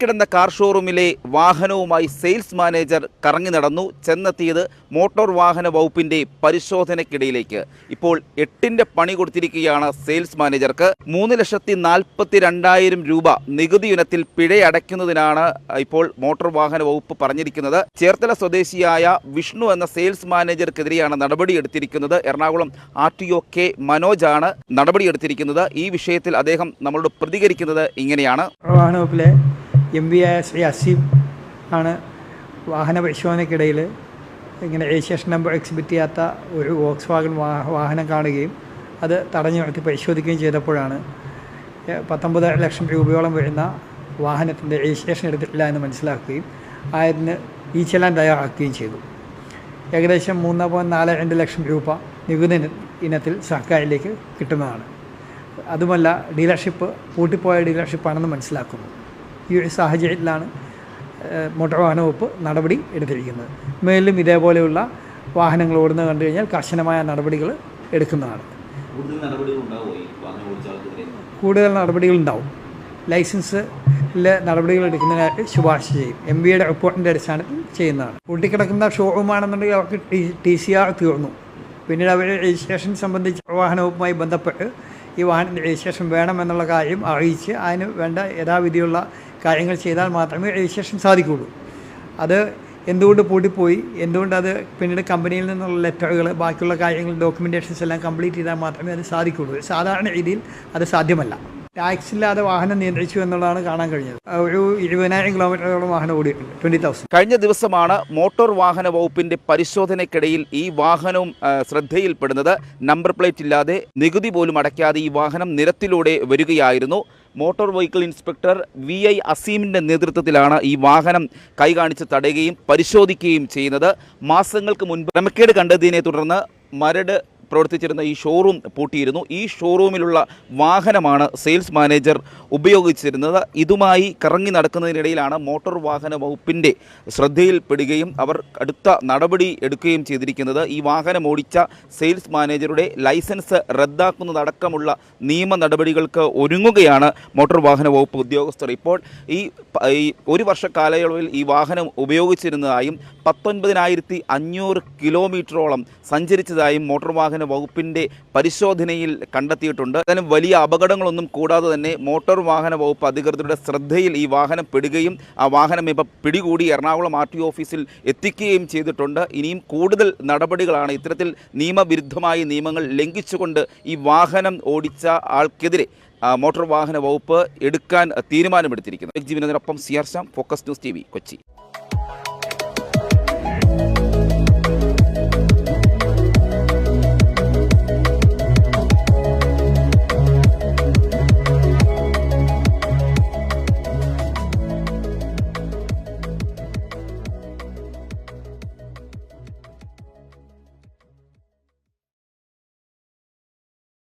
കിടന്ന കാർ ഷോറൂമിലെ വാഹനവുമായി സെയിൽസ് മാനേജർ കറങ്ങി നടന്നു. ചെന്നെത്തിയത് മോട്ടോർ വാഹന വകുപ്പിന്റെ പരിശോധനയ്ക്കിടയിലേക്ക്. ഇപ്പോൾ എട്ടിന്റെ പണി കൊടുത്തിരിക്കുകയാണ് സെയിൽസ് മാനേജർക്ക്. മൂന്ന് ലക്ഷത്തി നാൽപ്പത്തി രണ്ടായിരം രൂപ നികുതി ഇനത്തിൽ പിഴയടയ്ക്കുന്നതിനാണ് ഇപ്പോൾ മോട്ടോർ വാഹന വകുപ്പ് പറഞ്ഞിരിക്കുന്നത്. ചേർത്തല സ്വദേശിയായ വിഷ്ണു എന്ന സെയിൽസ് മാനേജർക്കെതിരെയാണ് നടപടിയെടുത്തിരിക്കുന്നത് Ernakulam R T O K മനോജാണ് നടപടിയെടുത്തിരിക്കുന്നത് ഈ വിഷയത്തിൽ അദ്ദേഹം നമ്മളോട് പ്രതികരിക്കുന്നത് ഇങ്ങനെയാണ്. വാഹന വകുപ്പിലെ എം പി ആയ ശ്രീ അസീം ആണ് വാഹന പരിശോധനയ്ക്കിടയിൽ ഇങ്ങനെ രജിസ്ട്രേഷൻ നമ്പർ എക്സിബിറ്റ് ചെയ്യാത്ത ഒരു വോക്സ് വാഗൺ വാഹനം കാണുകയും അത് തടഞ്ഞു നിർത്തി പരിശോധിക്കുകയും ചെയ്തപ്പോഴാണ് പത്തൊമ്പത് ലക്ഷം രൂപയോളം വരുന്ന വാഹനത്തിന്റെ രജിസ്ട്രേഷൻ എടുത്തിട്ടില്ല എന്ന് മനസ്സിലാക്കുകയും ആയതിന് ഈ ചെല്ലാൻ തയ്യാറാക്കുകയും ചെയ്തു. ഏകദേശം മൂന്ന് പോയിന്റ് നാല് രണ്ട് ലക്ഷം രൂപ നികുതി ഇനത്തിൽ സർക്കാരിലേക്ക് കിട്ടുന്നതാണ്. അതുമല്ല ഡീലർഷിപ്പ് പൂട്ടിപ്പോയ ഡീലർഷിപ്പാണെന്ന് മനസ്സിലാക്കുന്നു. ഈ ഒരു സാഹചര്യത്തിലാണ് മോട്ടോർ വാഹന വകുപ്പ് നടപടി എടുത്തിരിക്കുന്നത്. മേലും ഇതേപോലെയുള്ള വാഹനങ്ങൾ ഓടുന്നത് കണ്ടു കഴിഞ്ഞാൽ കർശനമായ നടപടികൾ എടുക്കുന്നതാണ്. കൂടുതൽ നടപടികൾ ഉണ്ടാവും. ലൈസൻസ് നടപടികൾ എടുക്കുന്നതിനായിട്ട് ശുപാർശ ചെയ്യും. എം ബിയുടെ റിപ്പോർട്ടിന്റെ അടിസ്ഥാനത്തിൽ ചെയ്യുന്നതാണ്. പൂട്ടിക്കിടക്കുന്ന ഷോറൂമാണെന്നുണ്ടെങ്കിൽ അവർക്ക് ടി ടി സി ആർ തീർന്നു. പിന്നീട് അവർ രജിസ്ട്രേഷൻ സംബന്ധിച്ച് വാഹന വകുപ്പുമായി ബന്ധപ്പെട്ട് ഈ വാഹനത്തിന്റെ രജിസ്ട്രേഷൻ വേണമെന്നുള്ള കാര്യം അറിയിച്ച് അതിന് വേണ്ട യഥാവിധിയുള്ള കാര്യങ്ങൾ ചെയ്താൽ മാത്രമേ രജിസ്ട്രേഷൻ സാധിക്കുകയുള്ളൂ. അത് എന്തുകൊണ്ട് പൂട്ടിപ്പോയി എന്തുകൊണ്ട് അത് പിന്നീട് കമ്പനിയിൽ നിന്നുള്ള ലെറ്ററുകൾ ബാക്കിയുള്ള കാര്യങ്ങൾ ഡോക്യുമെന്റേഷൻസ് എല്ലാം കംപ്ലീറ്റ് ചെയ്താൽ മാത്രമേ അത് സാധിക്കുകയുള്ളൂ. സാധാരണ രീതിയിൽ അത് സാധ്യമല്ല. ടാക്സ് ഇല്ലാതെ വാഹനം നിയന്ത്രിച്ചു എന്നുള്ളതാണ് കാണാൻ കഴിഞ്ഞത്. ഒരു ഇരുപതിനായിരം കിലോമീറ്ററോളം വാഹനം ഓടിയിട്ടുണ്ട് ട്വന്റി തൗസൻഡ് കഴിഞ്ഞ ദിവസമാണ് മോട്ടോർ വാഹന വകുപ്പിന്റെ പരിശോധനയ്ക്കിടയിൽ ഈ വാഹനവും ശ്രദ്ധയിൽപ്പെടുന്നത്. നമ്പർ പ്ലേറ്റ് ഇല്ലാതെ നികുതി പോലും അടയ്ക്കാതെ ഈ വാഹനം നിരത്തിലൂടെ വരികയായിരുന്നു. Motor vehicle inspector V I അസീമിന്റെ നേതൃത്വത്തിലാണ് ഈ വാഹനം കൈകാണിച്ച് തടയുകയും പരിശോധിക്കുകയും ചെയ്യുന്നത്. മാസങ്ങൾക്ക് മുൻപ് ക്രമക്കേട് കണ്ടതിനെ തുടർന്ന് മരട് പ്രവർത്തിച്ചിരുന്ന ഈ ഷോറൂം പൂട്ടിയിരുന്നു. ഈ ഷോറൂമിലുള്ള വാഹനമാണ് സെയിൽസ് മാനേജർ ഉപയോഗിച്ചിരുന്നത്. ഇതുമായി കറങ്ങി നടക്കുന്നതിനിടയിലാണ് മോട്ടോർ വാഹന വകുപ്പിന്റെ ശ്രദ്ധയിൽപ്പെടുകയും അവർ അടുത്ത നടപടി എടുക്കുകയും ചെയ്തിരിക്കുന്നത്. ഈ വാഹനം ഓടിച്ച സെയിൽസ് മാനേജറുടെ ലൈസൻസ് റദ്ദാക്കുന്നതടക്കമുള്ള നിയമ നടപടികൾക്ക് ഒരുങ്ങുകയാണ് മോട്ടോർ വാഹന വകുപ്പ് ഉദ്യോഗസ്ഥർ. ഇപ്പോൾ ഈ ഒരു വർഷ കാലയളവിൽ ഈ വാഹനം ഉപയോഗിച്ചിരുന്നതായും പത്തൊൻപതിനായിരത്തി അഞ്ഞൂറ് കിലോമീറ്ററോളം സഞ്ചരിച്ചതായും മോട്ടോർ വാഹന വകുപ്പിന്റെ പരിശോധനയിൽ കണ്ടെത്തിയിട്ടുണ്ട്. അതിന് വലിയ അപകടങ്ങളൊന്നും കൂടാതെ തന്നെ മോട്ടോർ വാഹന വകുപ്പ് അധികൃതരുടെ ശ്രദ്ധയിൽ ഈ വാഹനം പെടുകയും ആ വാഹനം ഇപ്പം പിടികൂടി എറണാകുളം ആർ ടി ഓഫീസിൽ എത്തിക്കുകയും ചെയ്തിട്ടുണ്ട്. ഇനിയും കൂടുതൽ നടപടികളാണ് ഇത്തരത്തിൽ നിയമവിരുദ്ധമായി നിയമങ്ങൾ ലംഘിച്ചുകൊണ്ട് ഈ വാഹനം ഓടിച്ച ആൾക്കെതിരെ മോട്ടോർ വാഹന വകുപ്പ് എടുക്കാൻ തീരുമാനമെടുത്തിരിക്കുന്നത് ജീവനത്തിനൊപ്പം C R focus news T Kochi.